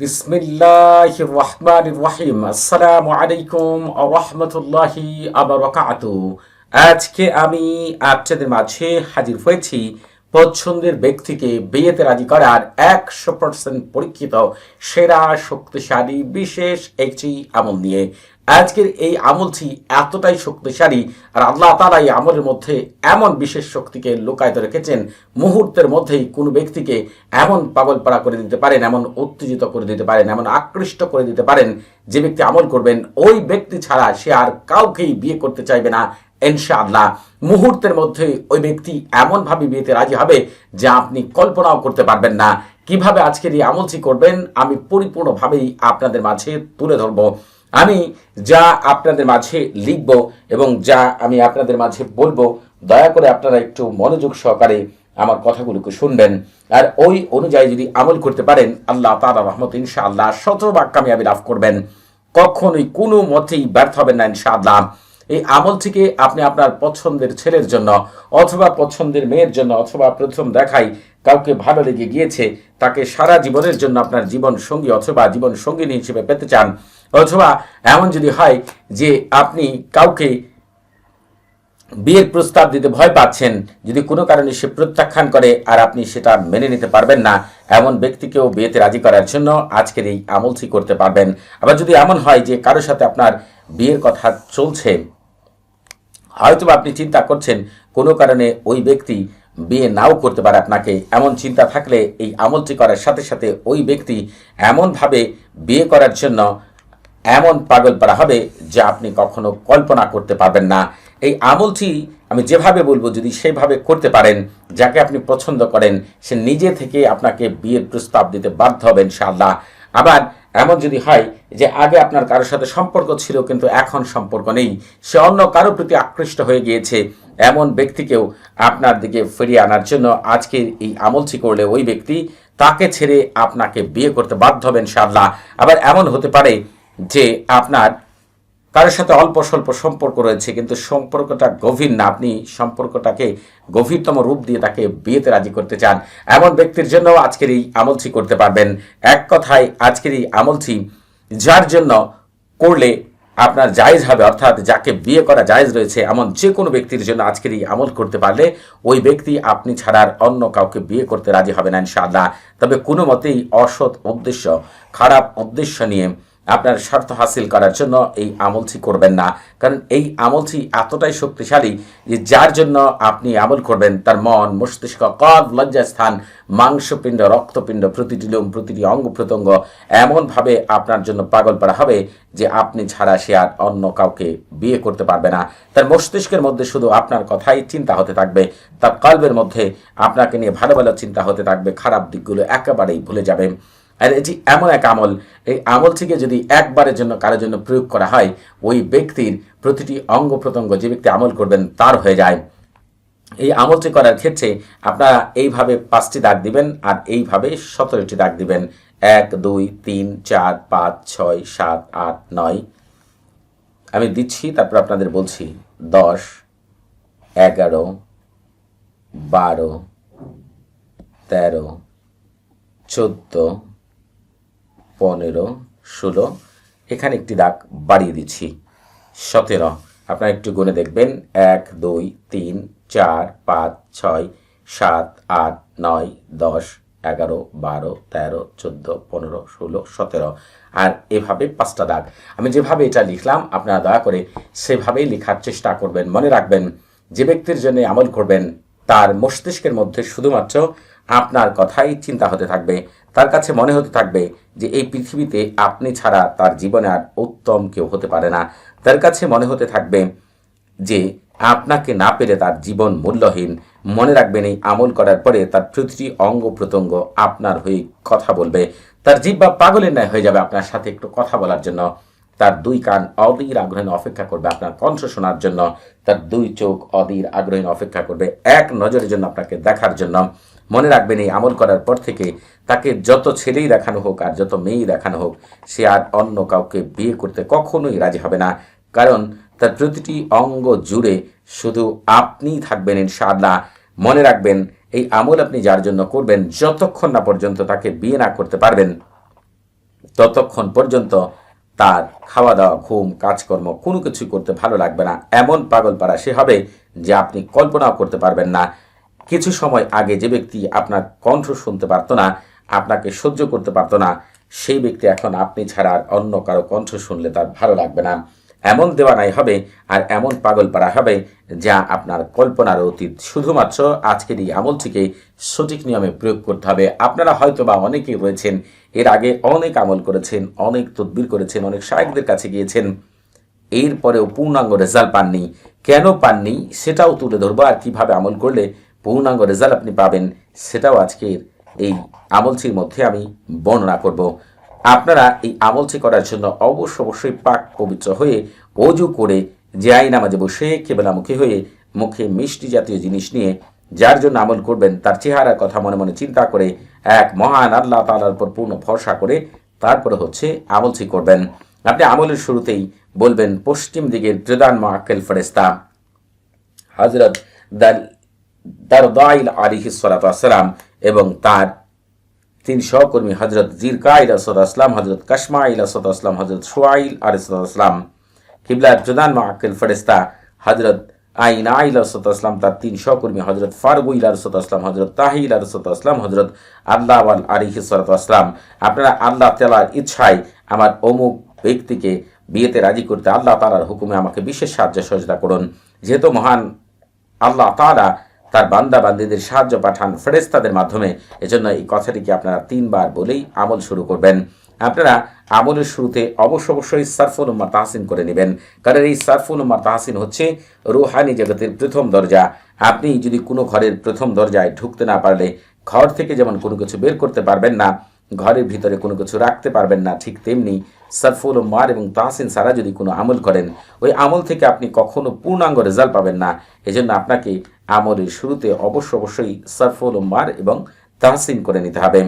বিসমিল্লাহ রহমান রহিম। আসসালামু আলাইকুম রহমতুল্লাহি আবরকাত। আজকে আমি আপনাদের মাঝে হাজির হয়েছি পছন্দের ব্যক্তিকে বিয়েতে রাজি করার একশো পার্সেন্ট পরীক্ষিত, সেরা, শক্তিশালী, বিশেষ একটি আমল নিয়ে। আজকের এই আমলটি এতটাই শক্তিশালী আর আল্লাহ তালা এই আমলের মধ্যে এমন বিশেষ শক্তিকে লুকায়িত রেখেছেন, মুহূর্তের মধ্যেই কোনো ব্যক্তিকে এমন পাগলপাড়া করে দিতে পারেন, এমন উত্তেজিত করে দিতে পারেন, এমন আকৃষ্ট করে দিতে পারেন যে ব্যক্তি আমল করবেন, ওই ব্যক্তি ছাড়া সে আর কাউকেই বিয়ে করতে চাইবে না, ইনশাআল্লাহ। মুহূর্তের মধ্যে ওই ব্যক্তি এমনভাবে বিয়েতে রাজি হবে যা আপনি কল্পনাও করতে পারবেন না। কীভাবে আজকের এই আমলটি করবেন, আমি পরিপূর্ণভাবেই আপনাদের মাঝে তুলে ধরবো। আমি যা আপনাদের মাঝে লিখব এবং যা আমি আপনাদের মাঝে বলব, দয়া করে আপনারা একটু মনোযোগ সহকারে আমার কথাগুলোকে শুনবেন। আর ওই অনুযায়ী যদি আমল করতে পারেন, আল্লাহ তালা রহমত ইনশাআল্লাহ শতভাগ কামিয়াবি লাভ করবেন। কখনোই কোনো মতেই ব্যর্থ হবেন না ইনশাআল্লাহ। এই আমল থেকে আপনি আপনার পছন্দের ছেলের জন্য অথবা পছন্দের মেয়ের জন্য অথবা প্রথম দেখাই কাউকে ভালো লেগে গিয়েছে, তাকে সারা জীবনের জন্য আপনার জীবন সঙ্গী অথবা জীবন সঙ্গিনী হিসেবে পেতে চান। অথবা এমন যদি হয় যে আপনি কাউকে বিয়ের প্রস্তাব দিতে ভয় পাচ্ছেন, যদি কোনো কারণে সে প্রত্যাখ্যান করে আর আপনি সেটা মেনে নিতে পারবেন না, এমন ব্যক্তিকেও বিয়েতে রাজি করার জন্য আজকের এই আমলটি করতে পারবেন। আবার যদি এমন হয় যে কারোর সাথে আপনার বিয়ের কথা চলছে হয়তো আপনি চিন্তা করছেন কোনো কারণে ওই ব্যক্তি বিয়ে নাও করতে পারে আপনাকে, এমন চিন্তা থাকলে এই আমলটি করার সাথে সাথে ওই ব্যক্তি এমনভাবে বিয়ে করার জন্য এমন পাগল পারা হবে যা আপনি কখনো কল্পনা করতে পারবেন না। এই আমলটি আমি যেভাবে বলব যদি সেভাবে করতে পারেন, যাকে আপনি পছন্দ করেন, সে নিজে থেকে আপনাকে বিয়ের প্রস্তাব দিতে বাধ্য হবেন ইনশাআল্লাহ। আবার এমন যদি হয় যে আগে আপনার কারোর সাথে সম্পর্ক ছিল কিন্তু এখন সম্পর্ক নেই, সে অন্য কারোর প্রতি আকৃষ্ট হয়ে গিয়েছে, এমন ব্যক্তিকেও আপনার দিকে ফিরিয়ে আনার জন্য আজকের এই আমলটি করলে ওই ব্যক্তি তাকে ছেড়ে আপনাকে বিয়ে করতে বাধ্য হবেন ইনশাআল্লাহ। আবার এমন হতে পারে যে আপনার কারোর সাথে অল্প স্বল্প সম্পর্ক রয়েছে, কিন্তু সম্পর্কটা গভীর না, আপনি সম্পর্কটাকে গভীরতম রূপ দিয়ে তাকে বিয়েতে রাজি করতে চান, এমন ব্যক্তির জন্য আজকের এই আমলটি করতে পারবেন। এক কথায়, আজকের এই আমলটি যার জন্য করলে আপনার জায়েজ হবে, অর্থাৎ যাকে বিয়ে করা জায়েজ রয়েছে, এমন যে কোনো ব্যক্তির জন্য আজকের এই আমল করতে পারলে ওই ব্যক্তি আপনি ছাড়ার অন্য কাউকে বিয়ে করতে রাজি হবে না ইনশাআল্লাহ। তবে কোনো মতেই অসৎ উদ্দেশ্য, খারাপ উদ্দেশ্য নিয়ে আপনার স্বার্থ হাসিল করার জন্য এই আমলটি করবেন না। কারণ এই আমলটি এতটাই শক্তিশালী যে যার জন্য আপনি আমল করবেন, তার মন, মস্তিষ্ক, কদ, লজ্জাস্থান, মাংসপিণ্ড, রক্তপিণ্ড, প্রতিটি লোম, প্রতিটি অঙ্গ প্রত্যঙ্গ এমনভাবে আপনার জন্য পাগল পারা হবে যে আপনি ছাড়া সে আর অন্য কাউকে বিয়ে করতে পারবে না। তার মস্তিষ্কের মধ্যে শুধু আপনার কথাই চিন্তা হতে থাকবে, তার কল্পের মধ্যে আপনাকে নিয়ে ভালো ভালো চিন্তা হতে থাকবে, খারাপ দিকগুলো একেবারেই ভুলে যাবে। আর এটি এমন এক আমল, এই আমল থেকে যদি একবারের জন্য কারোর জন্য প্রয়োগ করা হয়, ওই ব্যক্তির প্রতিটি অঙ্গ প্রত্যঙ্গ যে ব্যক্তি আমল করবেন তার হয়ে যায়। এই আমলটি করার ক্ষেত্রে আপনারা এইভাবে পাঁচটি দাগ দিবেন আর এইভাবে সতেরোটি দাগ দিবেন। এক, দুই, তিন, চার, পাঁচ, ছয়, সাত, আট, নয়। আমি দিচ্ছি, তারপর আপনাদের বলছি। দশ, এগারো, বারো, তেরো, চোদ্দ পনেরো, ষোলো। এখানে একটি দাগ বাড়িয়ে দিচ্ছি। সতেরো। আপনারা একটু গুনে দেখবেন। এক, দুই, তিন, চার, পাঁচ, ছয়, সাত, আট, নয়, দশ, এগারো, বারো, তেরো, চোদ্দ, পনেরো, ষোলো, সতেরো। আর এভাবে পাঁচটা দাগ। আমি যেভাবে এটা লিখলাম, আপনারা দয়া করে সেভাবেই লেখার চেষ্টা করবেন। মনে রাখবেন, যে ব্যক্তির জন্য আমল করবেন, তার মস্তিষ্কের মধ্যে শুধুমাত্র আপনার কথাই চিন্তা হতে থাকবে, তার কাছে মনে হতে থাকবে যে এই পৃথিবীতে আপনি ছাড়া তার জীবনে আর উত্তম কেউ হতে পারে না। তার কাছে মনে হতে থাকবে যে আপনাকে না পেলে তার জীবন মূল্যহীন। মনে রাখবেন, এই আমল করার পরে তার প্রতিটি অঙ্গ প্রত্যঙ্গ আপনার হয়ে কথা বলবে। তার জিব্বা পাগলের ন্যায় হয়ে যাবে আপনার সাথে একটু কথা বলার জন্য। তার দুই কান অধীর আগ্রহীন অপেক্ষা করবে আপনার কণ্ঠ শোনার জন্য। তার দুই চোখ অধীর আগ্রহীন অপেক্ষা করবে এক নজরের জন্য আপনাকে দেখার জন্য। মনে রাখবেন এই আমল করার পর থেকে তাকে যত ছেলেই দেখানো হোক আর যত মেয়েই দেখানো হোক, সে আর অন্য কাউকে বিয়ে করতে কখনোই রাজি হবে না। কারণ তার প্রতিটি অঙ্গ জুড়ে শুধু আপনিই থাকবেন ইনশাআল্লাহ। মনে রাখবেন, এই আমল আপনি যার জন্য করবেন যতক্ষণ না পর্যন্ত তাকে বিয়ে না করতে পারবেন, ততক্ষণ পর্যন্ত তার খাওয়া দাওয়া, ঘুম, কাজকর্ম কোনো কিছু করতে ভালো লাগবে না। এমন পাগল পাড়া সে হবে যে আপনি কল্পনাও করতে পারবেন না। কিছু সময় আগে যে ব্যক্তি আপনার কণ্ঠ শুনতে পারতো না, আপনাকে সহ্য করতে পারতো না, সেই ব্যক্তি এখন আপনি ছাড়া আর অন্য কারও কণ্ঠ শুনলে তার ভালো লাগবে না। এমন দেওয়ানাই হবে আর এমন পাগল পাড়া হবে যা আপনার কল্পনার অতীত। শুধুমাত্র আজকের এই আমলটিকে সঠিক নিয়মে প্রয়োগ করতে হবে। আপনারা হয়তো বা অনেকেই রয়েছেন, এর আগে অনেক আমল করেছেন, অনেক তদবির করেছেন, অনেক শায়কদের কাছে গিয়েছেন। এরপরেও পূর্ণাঙ্গ রেজাল্ট পাননি। কেন পাননি? সেটাও তুলে ধরবো। আর কীভাবে আমল করলে পূর্ণাঙ্গ রেজাল্ট আপনি পাবেন, সেটাও আজকের এই আমলটির মধ্যে আমি বর্ণনা করব। আপনারা এই আমলটি করার জন্য অবশ্য অবশ্যই পাক পবিত্র হয়ে অজু করে যে আই নামাজে বসে কেবলামুখী হয়ে মুখে মিষ্টি জাতীয় জিনিস নিয়ে যার জন্য আমল করবেন, তার চেহারার কথা মনে মনে চিন্তা করে এক মহান আল্লাহ তালার উপর পূর্ণ ভরসা করে তারপরে হচ্ছে আমলটি করবেন। আপনি আমলের শুরুতেই বলবেন, পশ্চিম দিকের প্রধান মাহাকেল ফেরেস্তা হজরত দারদাইল আলিহি সালাম এবং তার তিন সহকর্মী হজরত জিরকা জিরকাইল আসলাম হজরত কাশমা ইল আসলাম হজরত সোয়াইল আলিসাল্লাম কিবলার প্রধান মাহাকেল ফেরেস্তা হজরত আইন আইল আসলাম তার তিন সহকর্মী হজরত ফারগুইল আসলাম হজরত তাহিল আসলাম হজরত আল্লাহ আল আলিহি আসলাম আপনারা আল্লাহ তালার ইচ্ছায় আমার অমুক ব্যক্তিকে বিয়েতে রাজি করতে আল্লাহ তালার হুকুমে আমাকে বিশেষ সাহায্য সহযোগিতা করুন। যেহেতু মহান আল্লাহ তালা তার বান্দা বান্দিদের সাহায্য পাঠান ফেরেস্তাদের মাধ্যমে। এজন্য এই কথাটিকে আপনারা তিনবার বলেই আমল শুরু করবেন। আপনারা আমলের শুরুতে অবশ্য অবশ্যই সারফুল উম্মা তাহসিন করে নেবেন। কারণ এই সারফুল উম্মা তাহসিন হচ্ছে রুহানি জগতের প্রথম দরজা। আপনি যদি কোনো ঘরের প্রথম দরজায় ঢুকতে না পারলে, ঘর থেকে যেমন কোনো কিছু বের করতে পারবেন না ঘরের ভিতরে কোনো কিছু রাখতে পারবেন না, ঠিক তেমনি সরফুল মার এবং তাহসিন সারা যদি কোনো আমল করেন, ওই আমল থেকে আপনি কখনো পূর্ণাঙ্গ রেজাল্ট পাবেন না। এজন্য আপনাকে আমলের শুরুতে অবশ্য অবশ্যই সরফুল মার এবং তাহসিন করে নিতে হবে।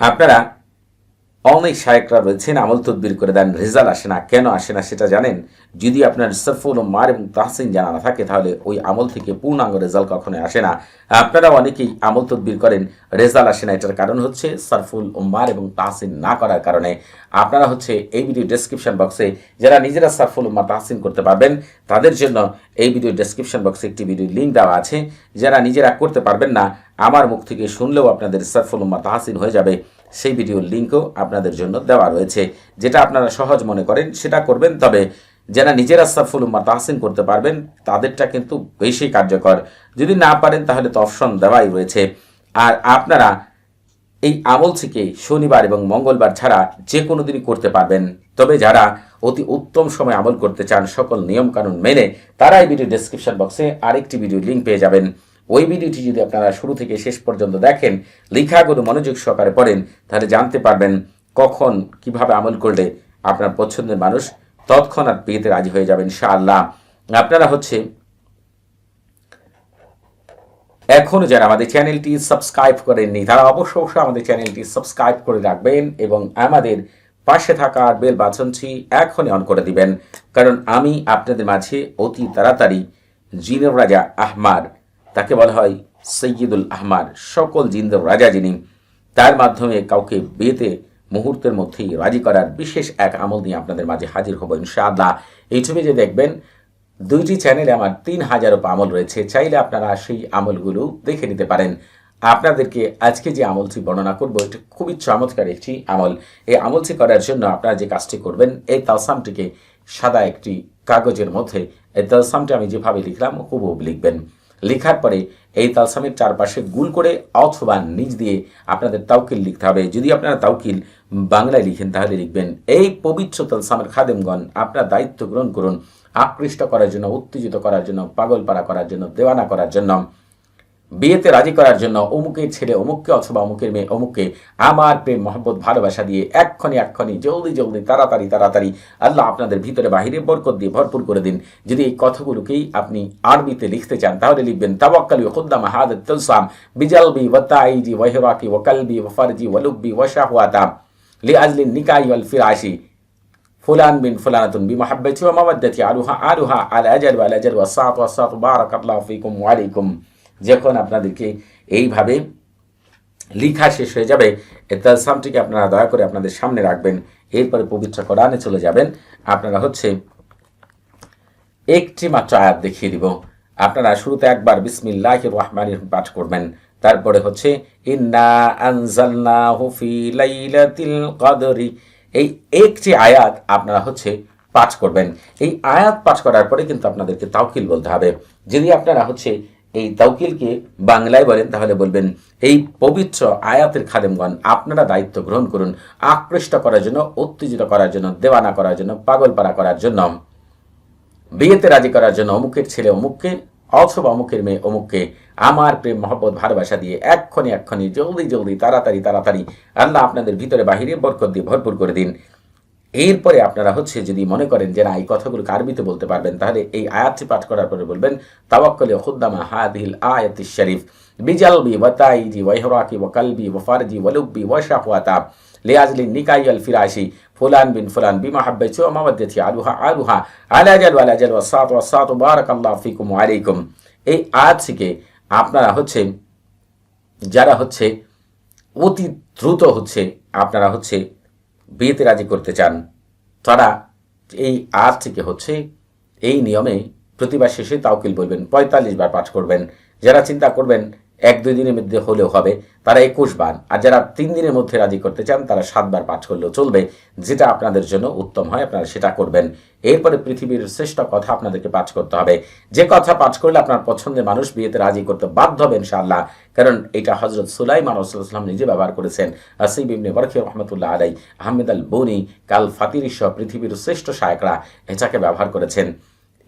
আপনারা অনেক শায়করা রয়েছেন আমল তদবির করে দেন, রেজাল্ট আসে না। কেন আসে না সেটা জানেন? যদি আপনার সরফুল মার এবং তাহসিন জানা না থাকে, তাহলে ওই আমল থেকে পূর্ণাঙ্গ রেজাল্ট কখনো আসে না। আপনারা অনেকেই আমল তদবির করেন, রেজাল্ট আসে না, এটার কারণ হচ্ছে সরফুল ও মার এবং তাহসিন না করার কারণে। আপনারা হচ্ছে এই ভিডিও ডেসক্রিপশন বক্সে যারা নিজেরা সরফুল উম্মা তাহসিন করতে পারবেন, তাদের জন্য এই ভিডিও ডেসক্রিপশন বক্সে একটি ভিডিও লিঙ্ক দেওয়া আছে। যারা নিজেরা করতে পারবেন না, আমার মুখ থেকে শুনলেও আপনাদের সরফুল উম্মা তাহসিন হয়ে যাবে। সেই ভিডিওর লিঙ্কও আপনাদের জন্য দেওয়া রয়েছে। যেটা আপনারা সহজ মনে করেন, সেটা করবেন। তবে যারা নিজেরা সাফুল উম্মা তাহসিন করতে পারবেন, তাদেরটা কিন্তু বেশি কার্যকর। যদি না পারেন, তাহলে তো অপশন দেওয়াই রয়েছে। আর আপনারা এই আমল থেকে শনিবার এবং মঙ্গলবার ছাড়া যে কোনো দিনই করতে পারবেন। তবে যারা অতি উত্তম সময় আমল করতে চান, সকল নিয়মকানুন মেনে, তারা এই ভিডিও ডেসক্রিপশন বক্সে আরেকটি ভিডিও লিঙ্ক পেয়ে যাবেন। ওই ভিডিওটি যদি আপনারা শুরু থেকে শেষ পর্যন্ত দেখেন লেখাগুলো মনোযোগ সহকারে পড়েন, তাহলে জানতে পারবেন কখন কীভাবে আমল করলে আপনার পছন্দের মানুষ তৎক্ষণাৎ বিয়েতে রাজি হয়ে যাবেন ইনশাআল্লাহ। আপনারা হচ্ছে এখনও যারা আমাদের চ্যানেলটি সাবস্ক্রাইব করেননি, তারা অবশ্য অবশ্যই আমাদের চ্যানেলটি সাবস্ক্রাইব করে রাখবেন এবং আমাদের পাশে থাকা বেল বাচনটি এখনই অন করে দিবেন। কারণ আমি আপনাদের মাঝে অতি তাড়াতাড়ি জিনের রাজা আহমার তাকে বলা হয় সৈয়দুল আহমার, সকল জিন্দের রাজা যিনি, তার মাধ্যমে কাউকে বিয়েতে মুহূর্তের মধ্যেই রাজি করার বিশেষ এক আমল নিয়ে আপনাদের মাঝে হাজির হব ইনশাআল্লাহ। ইউটিউবে যে দেখবেন, দুইটি চ্যানেলে আমার তিন হাজারও আমল রয়েছে, চাইলে আপনারা সেই আমলগুলো দেখে নিতে পারেন। আপনাদেরকে আজকে যে আমলটি বর্ণনা করব, এটি খুবই চমৎকার একটি আমল। এই আমলটি করার জন্য আপনারা যে কাজটি করবেন, এই তালসামটিকে সাদা একটি কাগজের মধ্যে, এই তালসামটি আমি যেভাবে লিখলাম হুবহুব লিখবেন। লেখার পরে এই তালসামের চারপাশে গুল করে অথবা নিচ দিয়ে আপনাদের তাউকিল লিখতে হবে। যদি আপনারা তাউকিল বাংলায় লিখেন, তাহলে লিখবেন, এই পবিত্র তালসামের খাদেমগণ, আপনার দায়িত্ব গ্রহণ করুন। আকৃষ্ট করার জন্য, উত্তেজিত করার জন্য, পাগলপাড়া করার জন্য, দেওয়ানা করার জন্য। বিয়েতে রাজি করার জন্য অমুকের ছেলে, অমুককে অথবা অমুকের মেয়ে, অমুককে আমার প্রেম, মহব্বত, ভালোবাসা দিয়ে এক্ষণি এক্ষণি, জলদি জলদি, তাড়াতাড়ি তাড়াতাড়ি আল্লাহ আপনাদের ভিতরে বাহিরে বরকত দিয়ে ভরপুর করে দিন। যদি এই কথাগুলোকেই আপনি আরবিতে লিখতে চান, তাহলে লিখবেন তাবাক্কালি খুদ্দাম হাদ তুলসাম বিজালবি ওয়াতাইজি ওয়াহিরাকি ওয়াকালবি ওয়াফারজি ওয়ালুব্বি ওয়াশাহওয়াতা লি আজলি নিকাই ওয়াল ফিরাশি। ফুলান বিন ফুলানাতুন বিমাহাব্বাতি ওয়া মাওয়াদ্দাতি আলুহা আলুহা আল আজাল ওয়াল আজাল ওয়া সাত ওয়া সাত বারাকাল্লাহু ফিকুম ওয়া আলাইকুম। যখন আপনাদেরকে এইভাবে লিখা শেষ হয়ে যাবে তালসামটিকে আপনারা দয়া করে আপনাদের সামনে রাখবেন। এরপরে পবিত্র কোরআনে চলে যাবেন। আপনারা হচ্ছে একটি মাত্র আয়াত দেখিয়ে দিব। আপনারা শুরুতে একবার বিসমিল্লাহ রহমান পাঠ করবেন। তারপরে হচ্ছে এই একটি আয়াত আপনারা হচ্ছে পাঠ করবেন। এই আয়াত পাঠ করার পরে কিন্তু আপনাদেরকে তাওকিল বলতে হবে। যদি আপনারা হচ্ছে এই তাওকিলকে বাংলায় বলেন, তাহলে বলবেন, এই পবিত্র আয়াতের খাদেমগণ, আপনারা দায়িত্ব গ্রহণ করুন, আকৃষ্ট করার জন্য, উত্তেজিত করার জন্য, দেওয়ানা করার জন্য, পাগলপাড়া করার জন্য, বিয়েতে রাজি করার জন্য, অমুকের ছেলে অমুককে, অথবা অমুকের মেয়ে অমুককে, আমার প্রেম, মহব্বত, ভালোবাসা দিয়ে এক্ষণে এক্ষণে জলদি জলদি, তাড়াতাড়ি তাড়াতাড়ি, আল্লাহ আপনাদের ভিতরে বাহিরে বরকত দিয়ে ভরপুর করে দিন। এরপরে আপনারা হচ্ছে যদি মনে করেন যে না, এই কথাগুলো আরবিতে বলতে পারবেন, তাহলে এই আয়াতটি পাঠ করার পরে বলবেন, তাওয়াক্কলে খুদ্দামা হাদিল আয়াতি শরীফ বিজালবি ওয়াতাইজি ওয়াহরাকি ওয়াকালবি ওয়াফারজি ওয়ালুব্বি ওয়াশাহওয়াতা লিয়াজলি নিকাই আল ফিরাশি, ফুলান বিন ফুলান বিমাহাব্বাতি ওয়া মাওয়াদ্দাতি আলুহা আলুহা, আলা জাল ওয়ালা জাল ওয়াসাত ওয়াসাত বারাকাল্লাহু ফিকুম আলাইকুম। এই আয়াতটিকে আপনারা হচ্ছে, যারা হচ্ছে অতি দ্রুত হচ্ছে, আপনারা হচ্ছে বিয়েতে রাজি করতে চান, তারা এই আজ থেকে হচ্ছে এই নিয়মে প্রতিবার শেষে তাওকিল বলবেন, পঁয়তাল্লিশ বার পাঠ করবেন। যারা চিন্তা করবেন এক, দুই দিনের মধ্যে হলেও হবে। তারা একুশ বার। আর যারা তিন দিনের মধ্যে রাজি করতে চান, তারা সাতবার পাঠ করলেও চলবে। যেটা আপনাদের জন্য উত্তম হয়, আপনারা সেটা করবেন। এরপরে পৃথিবীর শ্রেষ্ঠ কথা আপনাদেরকে পাঠ করতে হবে। যে কথা পাঠ করলে আপনার পছন্দের মানুষ বিয়েতে রাজি করতে বাধ্য হবে, ইনশাআল্লাহ। কারণ এটা হজরত সুলাইমান রসুলাম নিজে ব্যবহার করেছেন। আসিব ইবনে বরখি রহমতুল্লাহ আলাই আহমেদ আল বনি কাল ফাতির সহ পৃথিবীর শ্রেষ্ঠ শায়করা এটাকে ব্যবহার করেছেন।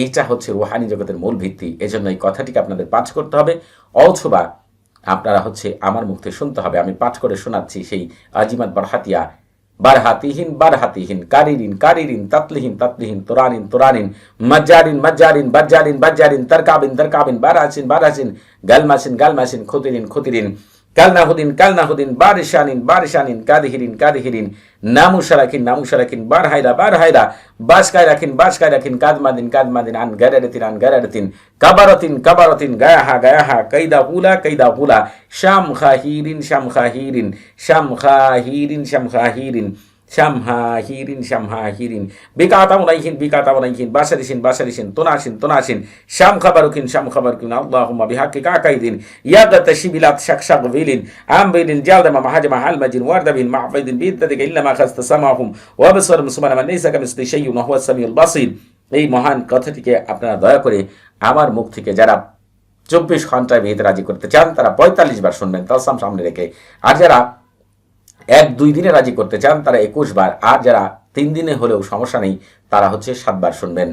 এইটা হচ্ছে রুহানি জগতের মূল ভিত্তি। এজন্য এই কথাটিকে আপনাদের পাঠ করতে হবে, অথবা আপনারা হচ্ছে আমার মুখ শুনতে হবে। আমি পাঠ করে শোনাচ্ছি সেই আজিমাত বারহাতিয়া। বারহাতিহীন বারহাতিহীন, কারিরিন কারিরিন, তাতলিহীন তাতলিহীন, তোরানিন তোরানিন, মজ্জারিন মজ্জারিন, বাজ্জারিন বাজ্জারিন, তরকাবিন তরকাবিন বারাসিন বারাসিন গালমাসিন গালমাসিন খুতিরিন খুতিরিন কালনাহুদিন কালনাহুদিন বারিশানিন বারিশানিন কাদিহিরিন কাদিহিরিন নামুসা রাখিন নামুসা রাখিন বার হাইরা বার হাইরা বাসকায় রাখিন বাসকায় রাখিন কাদমাদিন কাদমাদিন আন গারারতিন আন গারারতিন, কাবারতিন কাবারতিন গায়াহা গায়াহা কাইদা হুলা কাইদা হুলা শাম খাহিরিন শাম খাহিরিন শাম খাহিরিন শাম খাহিরিন শামহাহিরিন শামহাহিরিন বিকাতাউনাইহিন বিকাতাউনাইহিন বাসারিসিন বাসারিসিন তোনাসিন তোনাসিন শাম খাবারুকিন শাম খাবারুকিন আল্লাহুম্মা বিহাক্কি কাকাইদিন ইয়াদাত শিবিলাত শাকশাক বিলিন আমবিলিন জালদামা মাহাজামা হালমাজিন ওয়ারদাবিন মাহফিদিন বিদ্দাদিকা ইল্লামা খাস্তা সামাহুম ওয়াবসারুম সুবহানামা লাইসা কামিসলি শাইউন ওয়া সামিউল বাসির এই মহান কথাটিকে আপনারা দয়া করে আমার মুখ থেকে যারা চব্বিশ ঘন্টায় বিয়েতে রাজি করতে চান, তারা পঁয়তাল্লিশ বার শুনবেন, তালসাম সামনে রেখে। আর যারা এক দুই দিনে রাজি করতে চান, তারা একুশ বার। আর যারা তিন দিনে হলেও সমস্যা নেই, তারা হচ্ছে সাতবার শুনবেন।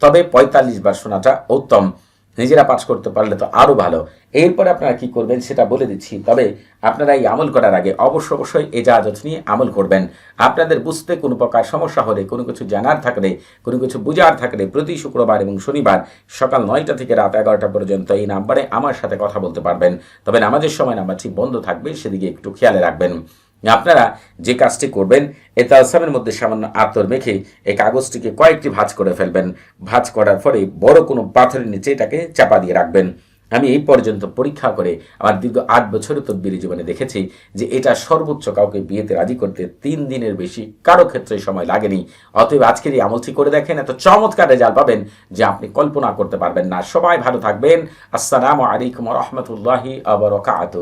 তবে পঁয়তাল্লিশ বার শোনাটা উত্তম। নিজেরা পাঠ করতে পারলে তো আরও ভালো। এরপরে আপনারা কি করবেন সেটা বলে দিচ্ছি। তবে আপনারা এই আমল করার আগে অবশ্য অবশ্যই এজাজত নিয়ে আমল করবেন। আপনাদের বুঝতে কোনো প্রকার সমস্যা হলে, কোনো কিছু জানার থাকলে, কোনো কিছু বুঝার থাকলে প্রতি শুক্রবার এবং শনিবার সকাল নয়টা থেকে রাত এগারোটা পর্যন্ত এই নাম্বারে আমার সাথে কথা বলতে পারবেন। তবে নামাজের সময় নাম্বারটি বন্ধ থাকবে, সেদিকে একটু খেয়ালে রাখবেন। আপনারা যে কাজটি করবেন, এ তালসামের মধ্যে সামান্য আতর মেখে এই কাগজটিকে কয়েকটি ভাঁজ করে ফেলবেন। ভাঁজ করার পরে বড় কোনো পাথরের নিচে এটাকে চাপা দিয়ে রাখবেন। আমি এই পর্যন্ত পরীক্ষা করে আমার দীর্ঘ আট বছরের তদ্বিরি জীবনে দেখেছি যে এটা সর্বোচ্চ কাউকে বিয়েতে রাজি করতে তিন দিনের বেশি কারও ক্ষেত্রে সময় লাগেনি। অতএব আজকের এই আমলটি করে দেখেন, এত চমৎকার রেজাল্ট পাবেন যে আপনি কল্পনা করতে পারবেন না। সবাই ভালো থাকবেন। আসসালামু আলাইকুম রহমতুল্লাহি আবরকাত